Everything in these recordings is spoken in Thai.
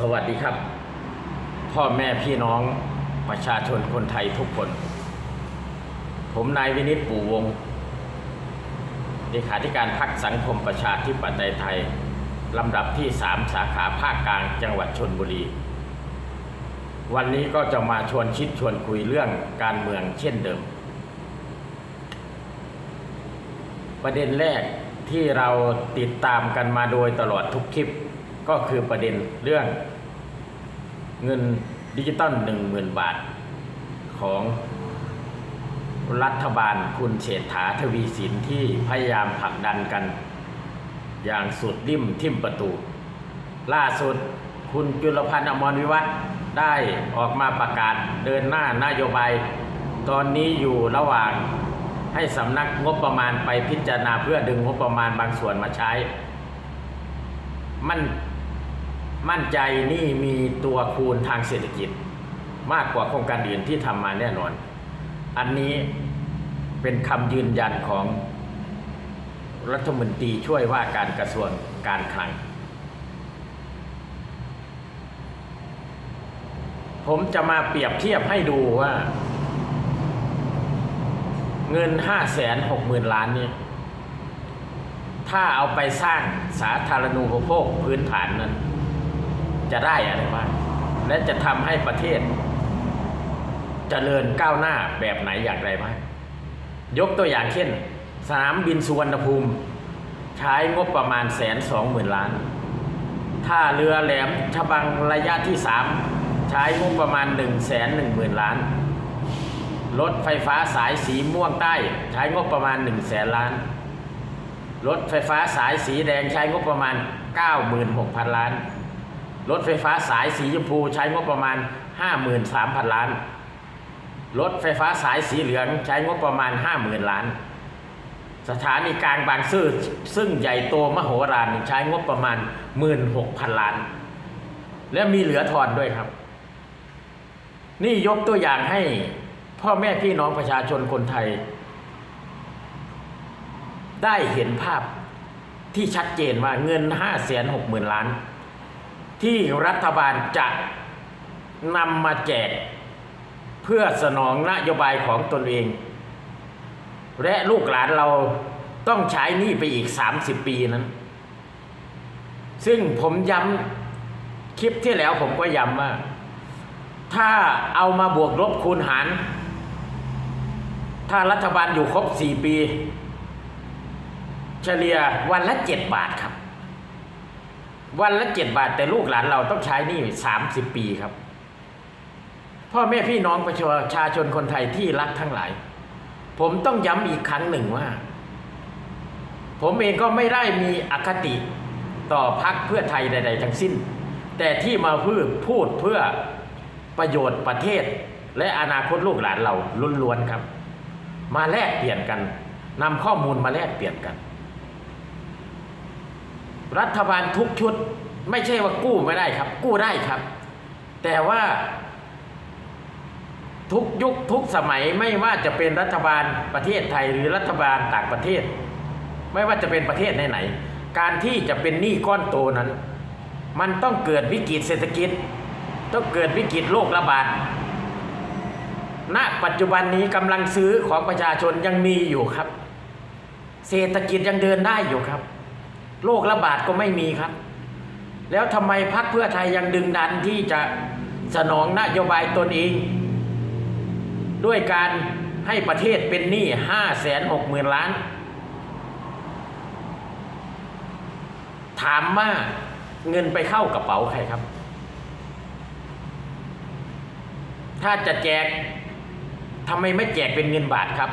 สวัสดีครับ พ่อแม่พี่น้องประชาชนคนไทยทุกคน ผมนายวินิตปู่วงศ์เลขาธิการพักสังคมประชาธิปไตยไทย ลำดับที่ 3 สาขาภาคกลางจังหวัดชนบุรี วันนี้ก็จะมาชวนคิดชวนคุยเรื่องการเมืองเช่นเดิม ประเด็นแรกที่เราติดตามกันมาโดยตลอดทุกคลิป ก็คือประเด็นเรื่องเงินดิจิตอลหนึ่งหมื่นบาท ของรัฐบาลคุณเศรษฐาทวีสินที่พยายามผลักดันกัน อย่างสุดริมทิมประตู ล่าสุดคุณจุลพันธ์อมรวิวัฒน์ได้ออกมาประกาศเดินหน้านโยบาย ตอนนี้อยู่ระหว่างให้สำนักงบประมาณไปพิจารณาเพื่อดึงงบประมาณบางส่วนมาใช้ มัน มั่นใจนี่มีตัวคูณทางเศรษฐกิจ มากกว่าโครงการอื่นที่ทำมาแน่นอน อันนี้เป็นคำยืนยันของรัฐมนตรีช่วยว่าการกระทรวงการคลัง ผมจะมาเปรียบเทียบให้ดูว่า เงินห้าแสนหกหมื่นล้านนี้ถ้าเอาไปสร้างสาธารณูปโภคพื้นฐานนั้น จะได้อะไรบ้างและจะทำให้ประเทศจเจริญก้าวหน้าแบบไหนอย่างไรบ้างยกตัวอย่างเช่น สนามบินสุวรรณภูมิ ใช้งบประมาณแสนสองหมื่นล้านท่าเรือแหลมฉบังระยะที่สามใช้งบประมาณ1นึ่งแสนหนึ่งหมื่นล้านรถไฟฟ้าสายสีม่วงใต้ใช้งบประมาณ1นึ่งแสนล้านรถไฟฟ้าสายสีแดงใช้งบประมาณ 96,000 ล้าน รถไฟฟ้าสายสีชมพูใช้งบประมาณ 53,000 ล้าน รถไฟฟ้าสายสีเหลืองใช้งบประมาณ 50,000 ล้าน สถานีกลางบางซื่อซึ่งใหญ่โตมโหฬารใช้งบประมาณ 16,000 ล้าน และมีเหลือทอนด้วยครับ นี่ยกตัวอย่างให้พ่อแม่พี่น้องประชาชนคนไทย ได้เห็นภาพที่ชัดเจนว่าเงิน 5 6 0 0 0 0 ล้าน ที่รัฐบาลจะนำมาแจกเพื่อสนองนโยบายของตนเอง และลูกหลานเราต้องใช้หนี้ไปอีก 30 ปีนั้น ซึ่งผมย้ำคลิปที่แล้วผมก็ย้ำว่า ถ้าเอามาบวกลบคูณหาร ถ้ารัฐบาลอยู่ครบ 4 ปี เฉลี่ยวันละเจ็ดบาทครับ วันละเจ็ดบาทแต่ลูกหลานเราต้องใช้นี่สามสิบปีครับ พ่อแม่พี่น้องประชาชนคนไทยที่รักทั้งหลาย ผมต้องย้ำอีกครั้งหนึ่งว่า ผมเองก็ไม่ได้มีอคติต่อพักเพื่อไทยใด ๆ ทั้งสิ้น แต่ที่มาพูดพูดเพื่อประโยชน์ประเทศ และอนาคตลูกหลานเราล้วนๆครับ มาแลกเปลี่ยนกันนำข้อมูลมาแลกเปลี่ยนกัน รัฐบาลทุกชุด ไม่ใช่ว่ากู้ไม่ได้ครับ กู้ได้ครับ แต่ว่า ทุกยุคทุกสมัยไม่ว่าจะเป็นรัฐบาลประเทศไทยหรือรัฐบาลต่างประเทศ ไม่ว่าจะเป็นประเทศไหนๆการที่จะเป็นหนี้ก้อนโตนั้น มันต้องเกิดวิกฤตเศรษฐกิจ ต้องเกิดวิกฤตโรคระบาดณปัจจุบันนี้กำลังซื้อของประชาชนยังมีอยู่ครับ เศรษฐกิจยังเดินได้อยู่ครับ โรคระบาดก็ไม่มีครับ แล้วทำไมพรรคเพื่อไทยยังดึงดันที่จะสนองนโยบายตนเอง ด้วยการให้ประเทศเป็นหนี้ห้าแสนหกหมื่นล้าน ถามว่าเงินไปเข้ากระเป๋าใครครับ ถ้าจะแจกทำไมไม่แจกเป็นเงินบาทครับ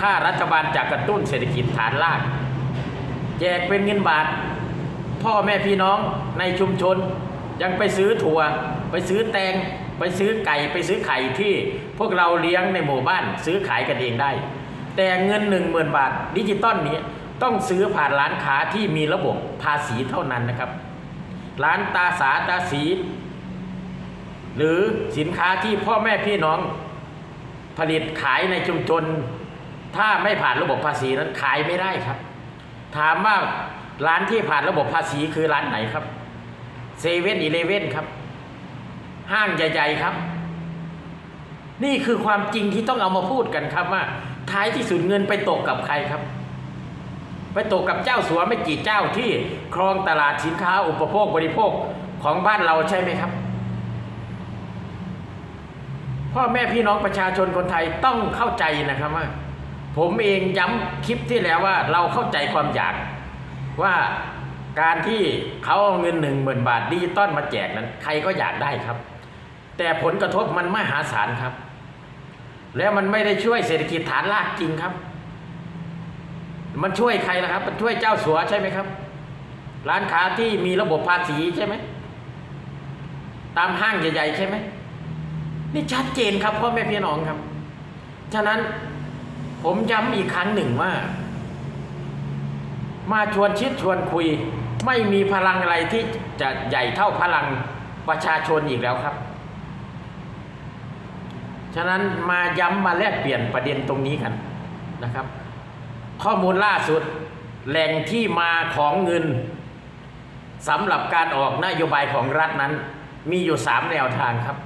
ถ้ารัฐบาลจะกระตุ้นเศรษฐกิจฐานราก แจกเป็นเงินบาท พ่อแม่พี่น้องในชุมชน ยังไปซื้อถั่ว ไปซื้อแตง ไปซื้อไก่ไปซื้อไข่ที่พวกเราเลี้ยงในหมู่บ้าน ซื้อขายกันเองได้ แต่เงินหนึ่งหมื่นบาทดิจิตอลนี้ต้องซื้อผ่านร้านค้าที่มีระบบภาษีเท่านั้นนะครับ ร้านตาสาตาสี หรือสินค้าที่พ่อแม่พี่น้องผลิตขายในชุมชน ถ้าไม่ผ่านระบบภาษีนั้นขายไม่ได้ครับ ถามว่าร้านที่ผ่านระบบภาษีคือร้านไหนครับเซเว่นอีเลเว่นครับ ห้างใหญ่ๆครับ นี่คือความจริงที่ต้องเอามาพูดกันครับว่า ท้ายที่สุดเงินไปตกกับใครครับ ไปตกกับเจ้าสัวไม่กี่เจ้าที่ครองตลาดสินค้าอุปโภคบริโภคของบ้านเราใช่ไหมครับ พ่อแม่พี่น้องประชาชนคนไทยต้องเข้าใจนะครับว่า ผมเองย้ำคลิปที่แล้วว่าเราเข้าใจความอยากว่าการที่เขาเอาเงินหนึ่งหมื่นบาทดิจิตอลมาแจกนั้นใครก็อยากได้ครับ แต่ผลกระทบมันมหาศาลครับ แล้วมันไม่ได้ช่วยเศรษฐกิจฐานรากจริงครับ มันช่วยใครล่ะครับ มันช่วยเจ้าสัวใช่ไหมครับ ร้านค้าที่มีระบบภาษีใช่ไหมตามห้างใหญ่ๆใช่ไหมนี่ชัดเจนครับพ่อแม่พี่น้องครับ ฉะนั้น ผมย้ำอีกครั้งหนึ่งว่า มาชวนชิดชวนคุย ไม่มีพลังอะไรที่จะใหญ่เท่าพลังประชาชนอีกแล้วครับ ฉะนั้นมาย้ำมาแลกเปลี่ยนประเด็นตรงนี้กันนะครับ ข้อมูลล่าสุดแหล่งที่มาของเงินสำหรับการออกนโยบายของรัฐนั้น มีอยู่สามแนวทางครับ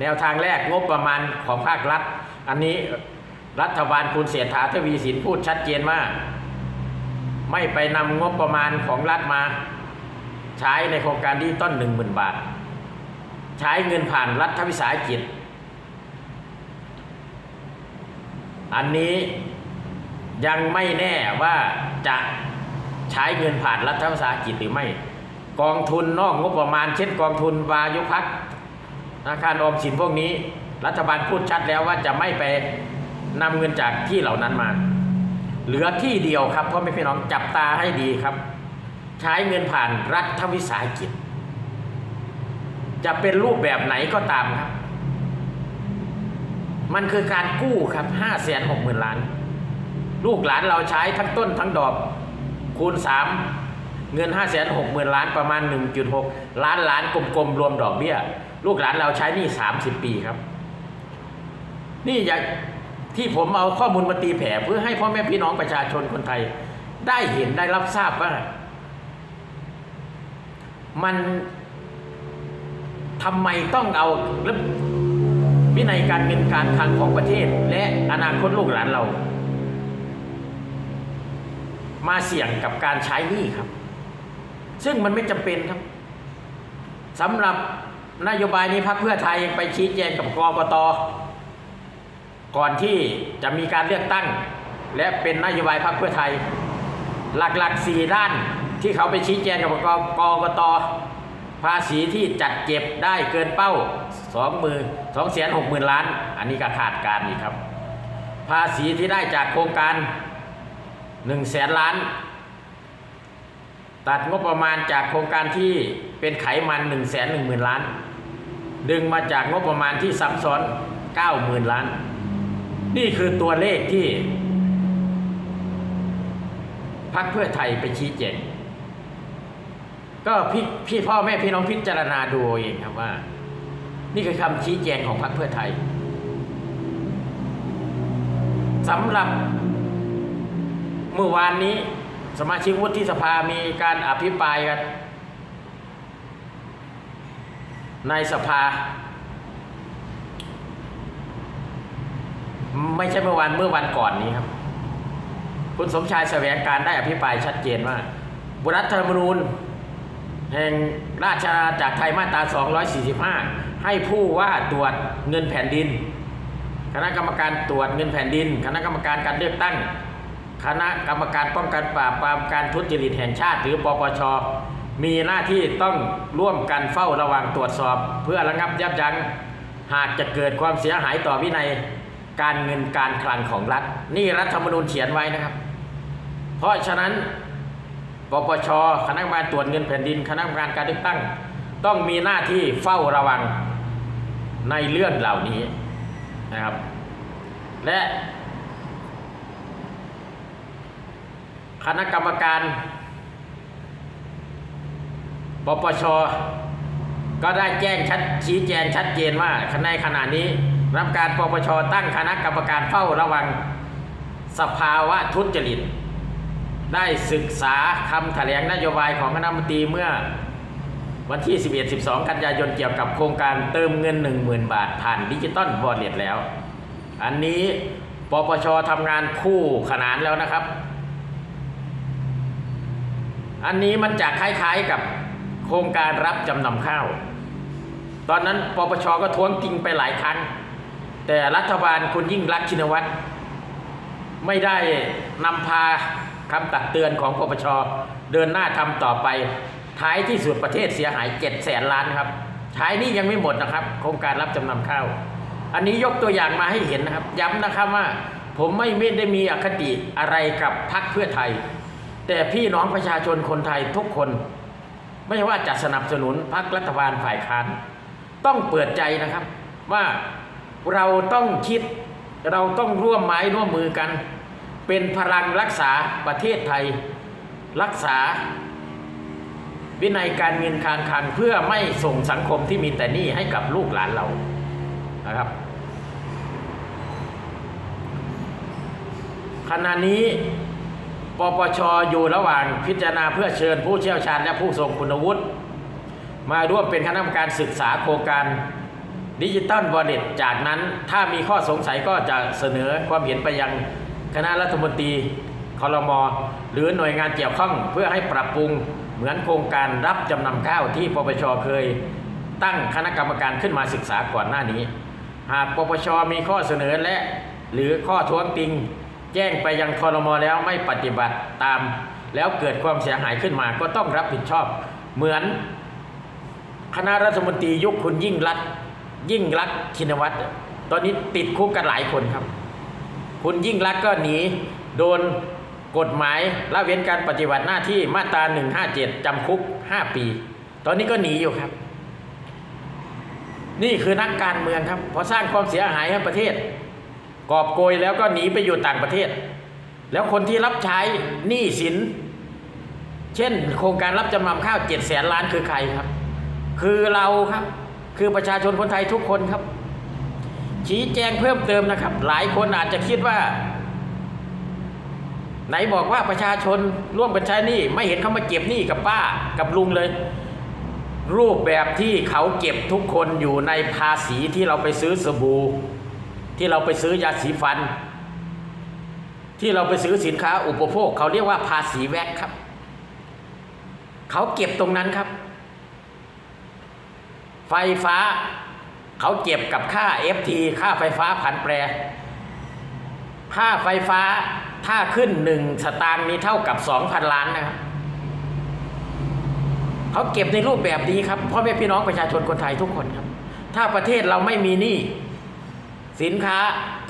แนวทางแรกงบประมาณของภาครัฐ อันนี้ รัฐบาลคุณเสียฐาทวีสินพูดชัดเจนว่า ไม่ไปนำงบประมาณของรัฐมา ใช้ในโครงการดิจิตอลหนึ่งหมื่นบาท ใช้เงินผ่านรัฐวิสาหกิจ อันนี้ยังไม่แน่ว่าจะใช้เงินผ่านรัฐวิสาหกิจหรือไม่ กองทุนนอกงบประมาณ เช่นกองทุนวายุพักธนาคารออมสินพวกนี้ รัฐบาลพูดชัดแล้วว่าจะไม่ไป นำเงินจากที่เหล่านั้นมา เหลือที่เดียวครับพ่อแม่พี่น้องจับตาให้ดีครับ ใช้เงินผ่านรัฐวิสาหกิจ จะเป็นรูปแบบไหนก็ตามครับ มันคือการกู้ครับห้าแสนหกหมื่นล้าน ลูกหลานเราใช้ทั้งต้นทั้งดอก คูณสามเงินห้าแสนหกหมื่นล้านประมาณ 1.6 ล้านล้านกลมๆรวมดอกเบี้ย ลูกหลานเราใช้นี่ 30 ปีครับ นี่อยาก ที่ผมเอาข้อมูลมาตีแผ่เพื่อให้พ่อแม่พี่น้องประชาชนคนไทย ได้เห็นได้รับทราบว่า มันทำไมต้องเอาวินัยการเงินการคลังของประเทศ และอนาคตลูกหลานเรา มาเสี่ยงกับการใช้หนี้ครับ ซึ่งมันไม่จำเป็นครับสำหรับนโยบายนี้พรรคเพื่อไทยไปชี้แจงกับกกต ก่อนที่จะมีการเลือกตั้ง และเป็นนโยบายพรรคเพื่อไทย หลักๆสี่ด้านที่เขาไปชี้แจงกับกกกตภาษีที่จัดเก็บได้เกินเป้าสองหมื่นสองแสนหกหมื่นล้าน อันนี้ก็ขาดการอีกครับ ภาษีที่ได้จากโครงการหนึ่งแสนล้าน ตัดงบประมาณจากโครงการที่เป็นไขมัน1นึ่งแสนหนึ่งหมื่นล้าน ดึงมาจากงบประมาณที่ซับซ้อน 9 0,000ื่นล้าน นี่คือตัวเลขที่พรรคเพื่อไทยไปชี้แจงก็พี่พี่พ่อแม่พี่น้องพิจารณาดูเอาเองครับว่า นี่คือคำชี้แจงของพรรคเพื่อไทยสำหรับเมื่อวานนี้ สมาชิกวุฒิสภามีการอภิปรายกัน ในสภา ไม่ใช่เมื่อวานเมื่อวันก่อนนี้ครับ คุณสมชายแสวงการได้อภิปรายชัดเจนว่าบุรัฐธรรมนูญ แห่งราชอาณาจักรไทยมาตรา 245 ให้ผู้ว่าตรวจเงินแผ่นดิน คณะกรรมการตรวจเงินแผ่นดิน คณะกรรมการการเลือกตั้ง คณะกรรมการป้องกันปราบปรามการทุจริตแห่งชาติ หรือปปชมีหน้าที่ต้องร่วมกันเฝ้าระวังตรวจสอบ เพื่อระงับยับยั้งหากจะเกิดความเสียหายต่อวินัย การเงินการคลังของรัฐ นี่รัฐธรรมนูญเขียนไว้นะครับ เพราะฉะนั้นปปชคณะกรรมการตรวจเงินแผ่นดิน คณะกรรมการการเลือกตั้ง ต้องมีหน้าที่เฝ้าระวังในเรื่องเหล่านี้นะครับ และคณะกรรมการปปชก็ได้แจ้งชัดชี้แจงชัดเจนว่าในขณะนี้ รับการปปชตั้งคณะกรรมการเฝ้าระวังสภาวะทุจริต ได้ศึกษาคำแถลงนโยบายของคณะมนตรีเมื่อวันที่ 11 12 กันยายนเกี่ยวกับโครงการเติมเงิน 10,000 บาท ผ่านดิจิตอลวอลเล็ตแล้ว อันนี้ปปชทำงานคู่ขนานแล้วนะครับ อันนี้มันจะคล้าย ๆกับโครงการรับจำนำข้าว ตอนนั้นปปชก็ท้วงติงไปหลายครั้ง แต่รัฐบาลคุณยิ่งรักชินวัตรไม่ได้นำพาคำตักเตือนของปปชเดินหน้าทำต่อไป ท้ายที่สุดประเทศเสียหาย7 0 0แสนล้านครับท้ายนี้ยังไม่หมดนะครับ โครงการรับจำนำข้าว อันนี้ยกตัวอย่างมาให้เห็นนะครับ ย้ำนะครับว่าผมไม่ไม่ได้มีอคติอะไรกับพรรคเพื่อไทย แต่พี่น้องประชาชนคนไทยทุกคน ไม่ว่าจะสนับสนุนพรรครัฐบาลฝ่ายค้าน ต้องเปิดใจนะครับว่า เราต้องคิดเราต้องร่วมไม้ร่วมมือกัน เป็นพลังรักษาประเทศไทย รักษา วินัยการเงินการคลังเพื่อไม่ส่งสังคมที่มีแต่หนี้ให้กับลูกหลานเรานะครับขณะนี้ปปชอยู่ระหว่างพิจารณาเพื่อเชิญผู้เชี่ยวชาญและผู้ทรงคุณวุฒิมาร่วมเป็นคณะกรรมการศึกษาโครงการ ดิจิตอลวอลเล็ตจากนั้นถ้ามีข้อสงสัยก็จะเสนอความเห็นไปยังคณะรัฐมนตรีคอรมอหรือหน่วยงานเกี่ยวข้องเพื่อให้ปรับปรุงเหมือนโครงการรับจำนำข้าวที่ปปชเคย ตั้งคณะกรรมการขึ้นมาศึกษาก่อนหน้านี้ หากปปชมีข้อเสนอและ หรือข้อท้วงติง แจ้งไปยังคอรมอแล้วไม่ปฏิบัติตาม แล้วเกิดความเสียหายขึ้นมาก็ต้องรับผิดชอบ เหมือน คณะรัฐมนตรียุคคุณยิ่งรักษณ์ ยิ่งรักชินวัตรตอนนี้ติดคุกกันหลายคนครับ คุณยิ่งรักก็หนีโดนกฎหมายละเว้นการปฏิบัติหน้าที่มาตรา 157 จำคุก 5 ปี ตอนนี้ก็หนีอยู่ครับ นี่คือนักการเมืองครับพอสร้างความเสียหายให้ประเทศ กอบโกยแล้วก็หนีไปอยู่ต่างประเทศ แล้วคนที่รับใช้หนี้สิน เช่น โครงการรับจำนำข้าวเจ็ดแสนล้านคือใครครับ คือเราครับ คือประชาชนคนไทยทุกคนครับ ชี้แจงเพิ่มเติมนะครับ หลายคนอาจจะคิดว่า ไหนบอกว่าประชาชนร่วมกันใช้หนี้ไม่เห็นเขามาเก็บหนี้กับป้ากับลุงเลย รูปแบบที่เขาเก็บทุกคนอยู่ในภาษีที่เราไปซื้อสบู่ที่เราไปซื้อยาสีฟัน ที่เราไปซื้อสินค้าอุปโภค เขาเรียกว่าภาษีแวกครับ เขาเก็บตรงนั้นครับ ไฟฟ้า เขาเก็บกับค่า FT ค่าไฟฟ้าผันแปร ค่าไฟฟ้าถ้าขึ้นหนึ่งสตางค์นี้เท่ากับสองพันล้านนะครับเขาเก็บในรูปแบบนี้ครับพ่อแม่พี่น้องประชาชนคนไทยทุกคนครับ ถ้าประเทศเราไม่มีหนี้สินค้า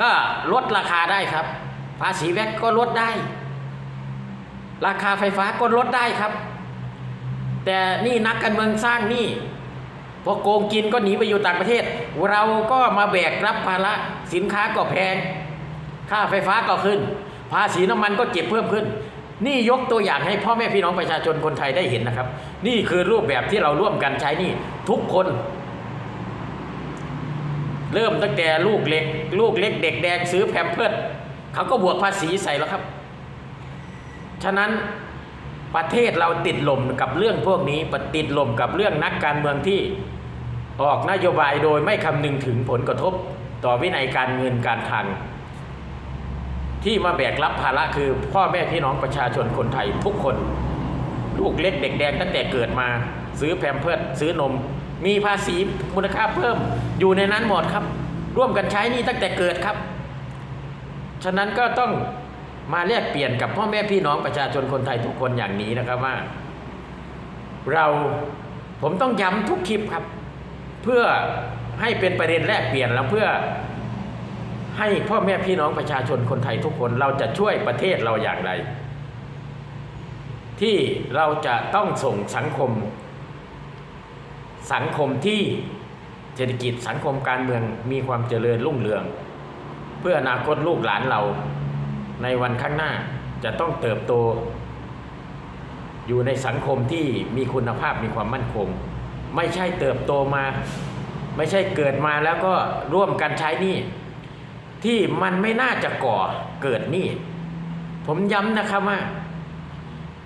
ก็ลดราคาได้ครับ ภาษีแวกก็ลดได้ ราคาไฟฟ้าก็ลดได้ครับ แต่นี่นักการเมืองสร้างหนี้ อโกงกินก็หนีไปอยู่ต่างประเทศ เราก็มาแบกรับภาระสินค้าก็แพง ค่าไฟฟ้าก็ขึ้น ภาษีน้ำมันก็เก็บเพิ่มขึ้น นี่ยกตัวอย่างให้พ่อแม่พี่น้องประชาชนคนไทยได้เห็นนะครับ นี่คือรูปแบบที่เราร่วมกันใช้นี่ทุกคน เริ่มตั้งแต่ลูกเล็ก ลูกเล็กเด็กแดงซื้อแพมเพิร์ดเขาก็บวกภาษีใส่แล้วครับ ฉะนั้นประเทศเราติดลมกับเรื่องพวกนี้ติดลมกับเรื่องนักการเมืองที่ ออกนโยบายโดยไม่คำนึงถึงผลกระทบต่อวินัยการเงินการคลังที่มาแบกรับภาระคือพ่อแม่พี่น้องประชาชนคนไทยทุกคน ลูกเล็กเด็กแดงตั้งแต่เกิดมา ซื้อแพมเพิร์ดซื้อนม มีภาษีมูลค่าเพิ่มอยู่ในนั้นหมดครับ ร่วมกันใช้นี่ตั้งแต่เกิดครับ ฉะนั้นก็ต้องมาแลกเปลี่ยนกับพ่อแม่พี่น้องประชาชนคนไทยทุกคนอย่างนี้นะครับว่า เราผมต้องย้ำทุกคลิปครับ พื่อให้เป็นประเด็นแลกเปลี่ยนแล้วเพื่อให้พ่อแม่พี่น้องประชาชนคนไทยทุกคนเราจะช่วยประเทศเราอย่างไร ที่เราจะต้องส่งสังคม สังคมที่เศรษฐกิจสังคมการเมืองมีความเจริญรุ่งเรือง เพื่ออนาคตลูกหลานเราในวันข้างหน้าจะต้องเติบโต อยู่ในสังคมที่มีคุณภาพมีความมั่นคง ไม่ใช่เติบโตมา ไม่ใช่เกิดมาแล้วก็ร่วมกันใช้หนี้ที่มันไม่น่าจะก่อเกิดหนี้ผมย้ำนะครับว่า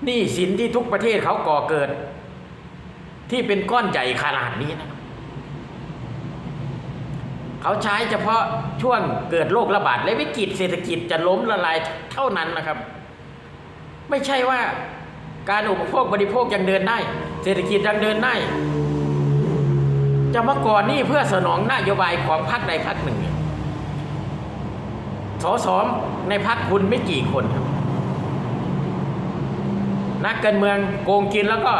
หนี้สินที่ทุกประเทศเขาก่อเกิด ที่เป็นก้อนใหญ่ขนาดนี้นะเขาใช้เฉพาะช่วงเกิดโรคระบาดและวิกฤตเศรษฐกิจจะล้มละลายเท่านั้นนะครับ ไม่ใช่ว่าการอุปโภคบริโภคยังเดินได้ เศรษฐกิจยังเดินได้ จะมาก่อนนี่เพื่อสนองนโยบายของพรรคใดพรรคหนึ่งเนี่ยสสในพรรคคุณไม่กี่คนครับ นักการเมืองโกงกินแล้วก็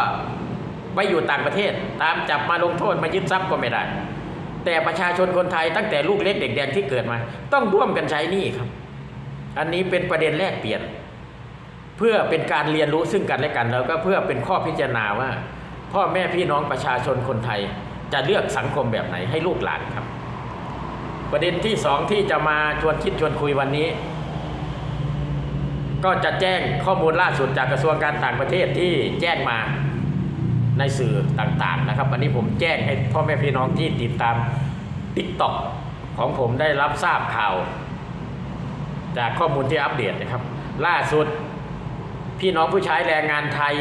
ไปอยู่ต่างประเทศ ตามจับมาลงโทษมายึดทรัพย์ก็ไม่ได้ แต่ประชาชนคนไทยตั้งแต่ลูกเล็กเด็กแดงที่เกิดมา ต้องร่วมกันใช้นี้ครับ อันนี้เป็นประเด็นแรกเปลี่ยน เพื่อเป็นการเรียนรู้ซึ่งกันและกันแล้วก็เพื่อเป็นข้อพิจารณาว่า พ่อแม่พี่น้องประชาชนคนไทย จะเลือกสังคมแบบไหนให้ลูกหลานครับ ประเด็นที่สองที่จะมาชวนคิดชวนคุยวันนี้ ก็จะแจ้งข้อมูลล่าสุดจากกระทรวงการต่างประเทศที่แจ้งมาในสื่อต่างๆนะครับ วันนี้ผมแจ้งให้พ่อแม่พี่น้องที่ติดตามติ๊กต็อกของผมได้รับทราบข่าว จากข้อมูลที่อัปเดตนะครับ ล่าสุดพี่น้องผู้ใช้แรงงานไทย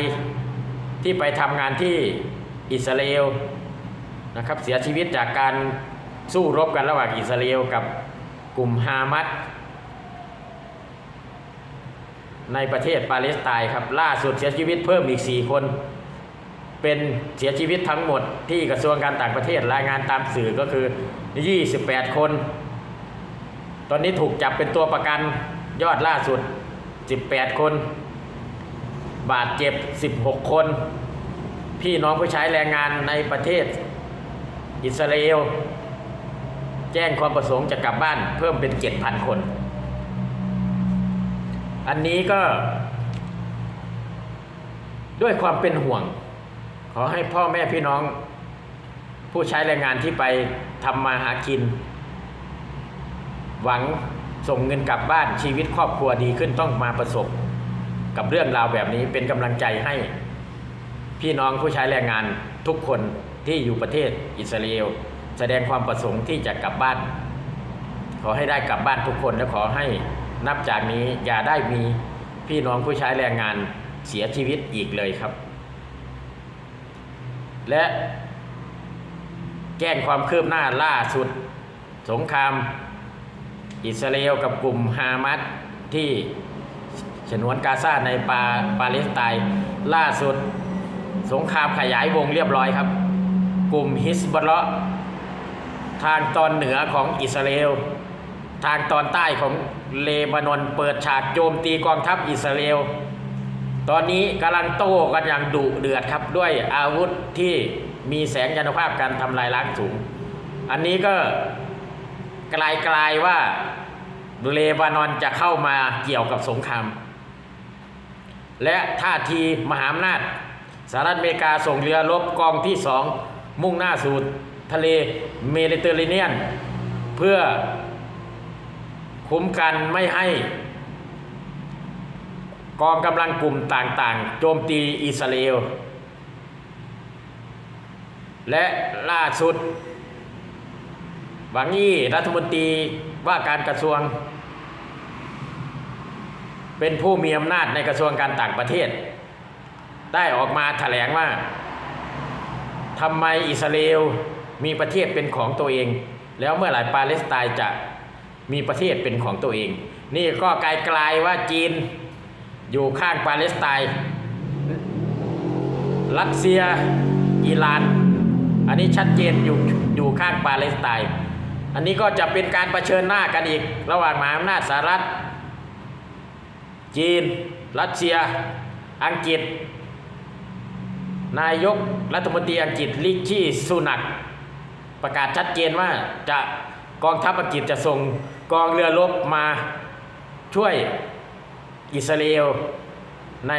ที่ไปทำงานที่อิสราเอล นะครับเสียชีวิตจากการสู้รบกันระหว่างอิสราเอลกับกลุ่มฮามัสในประเทศปาเลสไตน์ครับล่าสุดเสียชีวิตเพิ่มอีก 4 คน เป็นเสียชีวิตทั้งหมดที่กระทรวงการต่างประเทศรายงานตามสื่อก็คือ 28 คน ตอนนี้ถูกจับเป็นตัวประกันยอดล่าสุด 18 คน บาดเจ็บ 16 คน พี่น้องผู้ใช้แรงงานในประเทศ อิสราเอล แจ้งความประสงค์จะกลับบ้านเพิ่มเป็น7,000คน อันนี้ก็ ด้วยความเป็นห่วง ขอให้พ่อแม่พี่น้อง ผู้ใช้แรงงานที่ไปทำมาหากิน หวังส่งเงินกลับบ้านชีวิตครอบครัวดีขึ้นต้องมาประสบ กับเรื่องราวแบบนี้เป็นกำลังใจให้ พี่น้องผู้ใช้แรงงานทุกคน ที่อยู่ประเทศอิสราเอลแสดงความประสงค์ที่จะกลับบ้าน ขอให้ได้กลับบ้านทุกคนและขอให้นับจากนี้อย่าได้มีพี่น้องผู้ใช้แรงงานเสียชีวิตอีกเลยครับ และแจ้งความคืบหน้าล่าสุด สงคราม อิสราเอลกับกลุ่มฮามัสที่ฉนวนกาซาในปาปาเลสไตน์ล่าสุด สงครามขยายวงเรียบร้อยครับ กลุ่มฮิสบอลเลาะห์ทางตอนเหนือของอิสราเอล ทางตอนใต้ของเลบานอนเปิดฉากโจมตีกองทัพอิสราเอล ตอนนี้กำลังโต้กันอย่างดุเดือดครับด้วยอาวุธที่มีแสงยานุภาพการทำลายล้างสูง อันนี้ก็กลายกลายๆว่าเลบานอนจะเข้ามาเกี่ยวกับสงคราม และท่าทีมหาอำนาจสหรัฐอเมริกาส่งเรือรบกองที่สอง มุ่งหน้าสู่ทะเลเมดิเตอร์เรเนียน เพื่อคุ้มกันไม่ให้ กองกำลังกลุ่มต่างๆ โจมตีอิสราเอล และล่าสุดหวังยี่รัฐมนตรีว่าการกระทรวง เป็นผู้มีอำนาจในกระทรวงการต่างประเทศ ได้ออกมาแถลงว่า ทำไมอิสราเอลมีประเทศเป็นของตัวเอง แล้วเมื่อไหร่ปาเลสไตน์จะมีประเทศเป็นของตัวเอง นี่ก็กลายกลายว่าจีนอยู่ข้างปาเลสไตน์รัสเซียอิหร่าน อันนี้ชัดเจนอยู่อยู่ข้างปาเลสไตน์อันนี้ก็จะเป็นการรเผชิญหน้ากันอีก ระหว่างมหาอำนาจสหรัฐ จีน รัสเซีย อังกฤษ นายกรัฐมนตรีอังกฤษลิชี่ซูนักประกาศชัดเจนว่าจะกองทัพอังกฤษจะส่งกองเรือรบมาช่วยอิสราเอลใน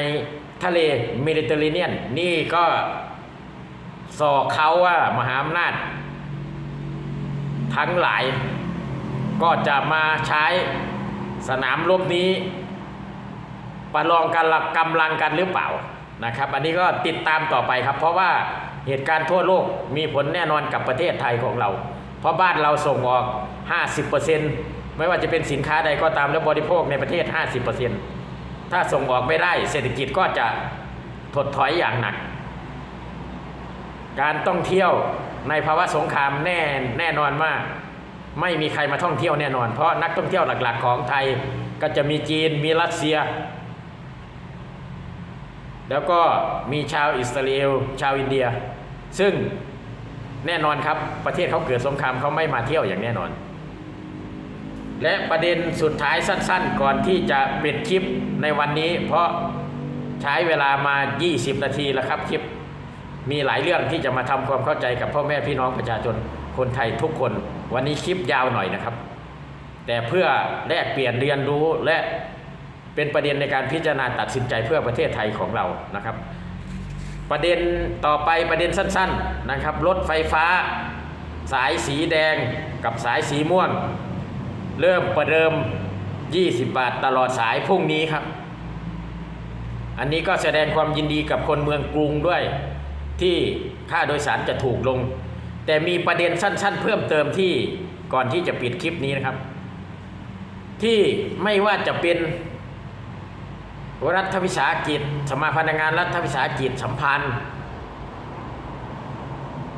ทะเลเมดิเตอร์เรเนียน นี่ก็สอเขาว่ามหาอำนาจ ทั้งหลายก็จะมาใช้สนามรบนี้ ประลองกันละกำลังกันหรือเปล่า นะครับ อันนี้ก็ติดตามต่อไปครับ เพราะว่าเหตุการณ์ทั่วโลกมีผลแน่นอนกับประเทศไทยของเรา เพราะบ้านเราส่งออก 50%ไม่ว่าจะเป็นสินค้าใดก็ตามแล้วบริโภคในประเทศ 50%ถ้าส่งออกไม่ได้เศรษฐกิจก็จะถดถอยอย่างหนัก การท่องเที่ยวในภาวะสงครามแน่แน่นอนมากไม่มีใครมาท่องเที่ยวแน่นอน เพราะนักท่องเที่ยวหลักๆ ของไทยก็จะมีจีนมีรัสเซีย แล้วก็มีชาวอิสราเอล ชาวอินเดีย ซึ่งแน่นอนครับประเทศเขาเกิดสงครามเขาไม่มาเที่ยวอย่างแน่นอน และประเด็นสุดท้ายสั้นๆ ก่อนที่จะปิดคลิปในวันนี้ เพราะใช้เวลามา 20 นาทีแล้วครับคลิปมีหลายเรื่องที่จะมาทำความเข้าใจกับพ่อแม่พี่น้องประชาชนคนไทยทุกคน วันนี้คลิปยาวหน่อยนะครับ แต่เพื่อแลกเปลี่ยนเรียนรู้และ เป็นประเด็นในการพิจารณาตัดสินใจเพื่อประเทศไทยของเรานะครับ ประเด็นต่อไปประเด็นสั้น ๆนะครับ รถไฟฟ้า สายสีแดงกับสายสีม่วง เริ่มประเดิม 20 บาทตลอดสายพรุ่งนี้ครับ อันนี้ก็แสดงความยินดีกับคนเมืองกรุงด้วย ที่ค่าโดยสารจะถูกลง แต่มีประเด็นสั้น ๆ เพิ่มเติมที่ก่อนที่จะปิดคลิปนี้นะครับ ที่ไม่ว่าจะเป็น รัฐวิสาหกิจ สมาพันธ์งานรัฐวิสาหกิจสัมพันธ์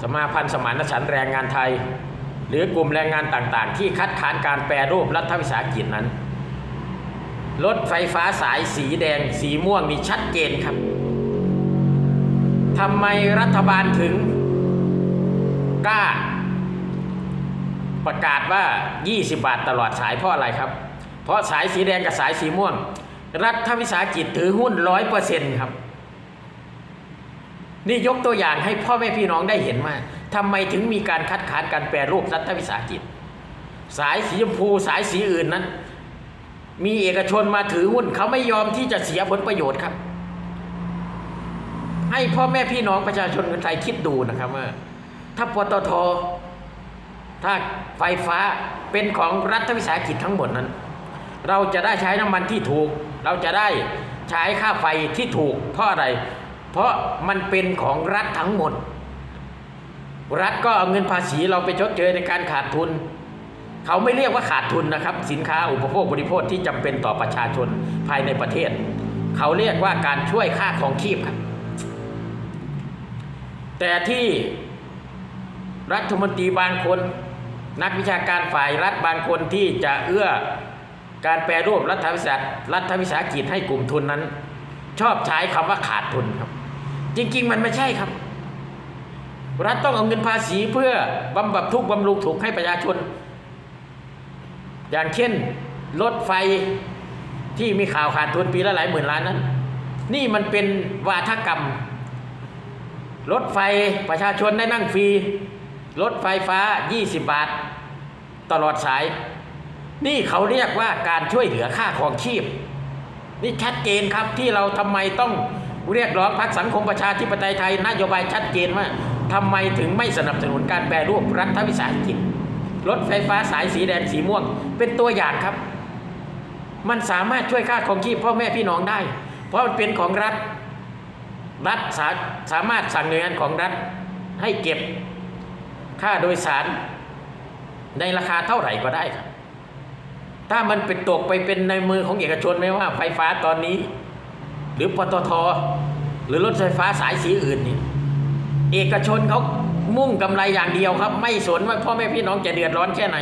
สมาพันธ์สมานฉันแรงงานไทย หรือกลุ่มแรงงานต่างๆ ที่คัดค้านการแปรรูปรัฐวิสาหกิจนั้นรถไฟฟ้าสายสีแดงสีม่วงมีชัดเจนครับทำไมรัฐบาลถึงกล้า ประกาศว่า 20 บาทตลอดสายเพราะอะไรครับ เพราะสายสีแดงกับสายสีม่วง รัฐวิสาหกิจถือหุ้นร้อยเปอร์เซ็นต์ครับ นี่ยกตัวอย่างให้พ่อแม่พี่น้องได้เห็นว่าทำไมถึงมีการคัดค้านการแปรรูปรัฐวิสาหกิจ สายสีชมพูสายสีอื่นนั้น มีเอกชนมาถือหุ้นเขาไม่ยอมที่จะเสียผลประโยชน์ครับ ให้พ่อแม่พี่น้องประชาชนคนไทยคิดดูนะครับว่าถ้าปตทถ้าไฟฟ้าเป็นของรัฐวิสาหกิจทั้งหมดนั้น เราจะได้ใช้น้ำมันที่ถูก เราจะได้ใช้ค่าไฟที่ถูกเพราะอะไร เพราะมันเป็นของรัฐทั้งหมด รัฐก็เอาเงินภาษีเราไปชดเชยในการขาดทุน เขาไม่เรียกว่าขาดทุนนะครับ สินค้าอุปโภคบริโภคที่จำเป็นต่อประชาชนภายในประเทศ เขาเรียกว่าการช่วยค่าของชีพครับ แต่ที่รัฐมนตรีบางคน นักวิชาการฝ่ายรัฐบางคนที่จะเอื้อ การแปรรูปรัฐวิสาหรัฐวิสาหกิจให้กลุ่มทุนนั้น ชอบใช้คำว่าขาดทุนครับ จริง ๆ มันไม่ใช่ครับ รัฐต้องเอาเงินภาษีเพื่อบำบัดทุกข์บำรุงถูกให้ประชาชน อย่างเช่นรถไฟที่มีข่าวขาดทุนปีละหลายหมื่นล้านนั้น นี่มันเป็นวาทกรรม รถไฟประชาชนได้นั่งฟรี รถไฟฟ้า 20 บาท ตลอดสาย นี่เขาเรียกว่าการช่วยเหลือค่าครองชีพ นี่ชัดเจนครับที่เราทำไมต้องเรียกร้องพรรคสังคมประชาธิปไตยไทยนโยบายชัดเจนว่าทำไมถึงไม่สนับสนุนการแปรรูปรัฐวิสาหกิจรถไฟฟ้าสายสีแดงสีม่วง เป็นตัวอย่างครับ มันสามารถช่วยค่าครองชีพพ่อแม่พี่น้องได้ เพราะมันเป็นของรัฐ รัฐสาสามารถสั่งหน่วยงานของรัฐ ให้เก็บค่าโดยสารในราคาเท่าไหร่ก็ได้ครับ ถ้ามันเป็นตกไปเป็นในมือของเอกชนไม่ว่าไฟฟ้าตอนนี้ หรือปตท หรือรถไฟฟ้าสายสีอื่นนี่เอกชนเขามุ่งกำไรอย่างเดียวครับ ไม่สนว่าพ่อแม่พี่น้องจะเดือดร้อนแค่ไหน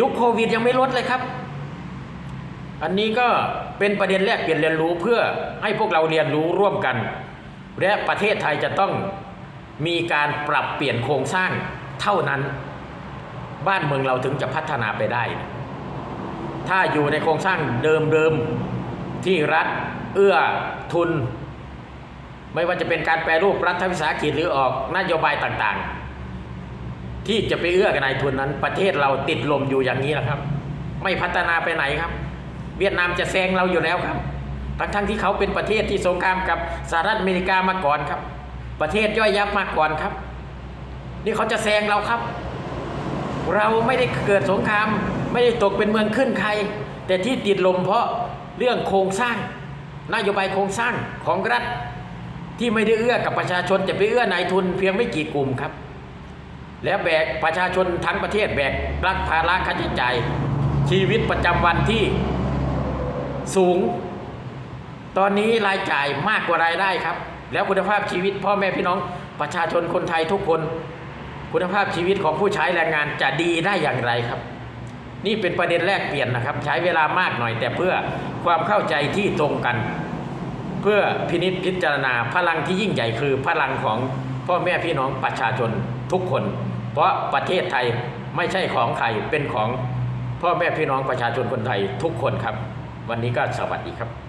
ยุคโควิดยังไม่ลดเลยครับ อันนี้ก็เป็นประเด็นแรกเปลี่ยนเรียนรู้เพื่อให้พวกเราเรียนรู้ร่วมกัน และประเทศไทยจะต้องมีการปรับเปลี่ยนโครงสร้างเท่านั้น บ้านเมืองเราถึงจะพัฒนาไปได้ ถ้าอยู่ในโครงสร้างเดิมๆที่รัฐเอื้อทุน ไม่ว่าจะเป็นการแปรรูปรัฐวิสาหกิจหรือออกนโยบายต่างๆ ที่จะไปเอื้อกับนายทุนนั้น ประเทศเราติดลมอยู่อย่างนี้แหละครับ ไม่พัฒนาไปไหนครับ เวียดนามจะแซงเราอยู่แล้วครับ ทั้งทั้งที่เขาเป็นประเทศที่สงครามกับสหรัฐอเมริกามาก่อนครับ ประเทศย่อยยับมาก่อนครับ นี่เขาจะแซงเราครับ เราไม่ได้เกิดสงคราม ไม่ได้ตกเป็นเมืองขึ้นใคร แต่ที่ติดลมเพราะเรื่องโครงสร้าง นโยบายโครงสร้างของรัฐที่ไม่ได้เอื้อกับประชาชนจะไปเอื้อนายทุนเพียงไม่กี่กลุ่มครับ แล้วแบกประชาชนทั้งประเทศแบกรับภาระค่าใช้จ่ายชีวิตประจำวันที่สูง ตอนนี้รายจ่ายมากกว่ารายได้ครับ แล้วคุณภาพชีวิตพ่อแม่พี่น้องประชาชนคนไทยทุกคน คุณภาพชีวิตของผู้ใช้แรงงานจะดีได้อย่างไรครับ นี่เป็นประเด็นแรกเปลี่ยนนะครับ ใช้เวลามากหน่อย แต่เพื่อความเข้าใจที่ตรงกัน เพื่อพินิจพิจารณาพลังที่ยิ่งใหญ่คือพลังของพ่อแม่พี่น้องประชาชนทุกคน เพราะประเทศไทยไม่ใช่ของใครเป็นของพ่อแม่พี่น้องประชาชนคนไทยทุกคนครับ วันนี้ก็สวัสดีครับ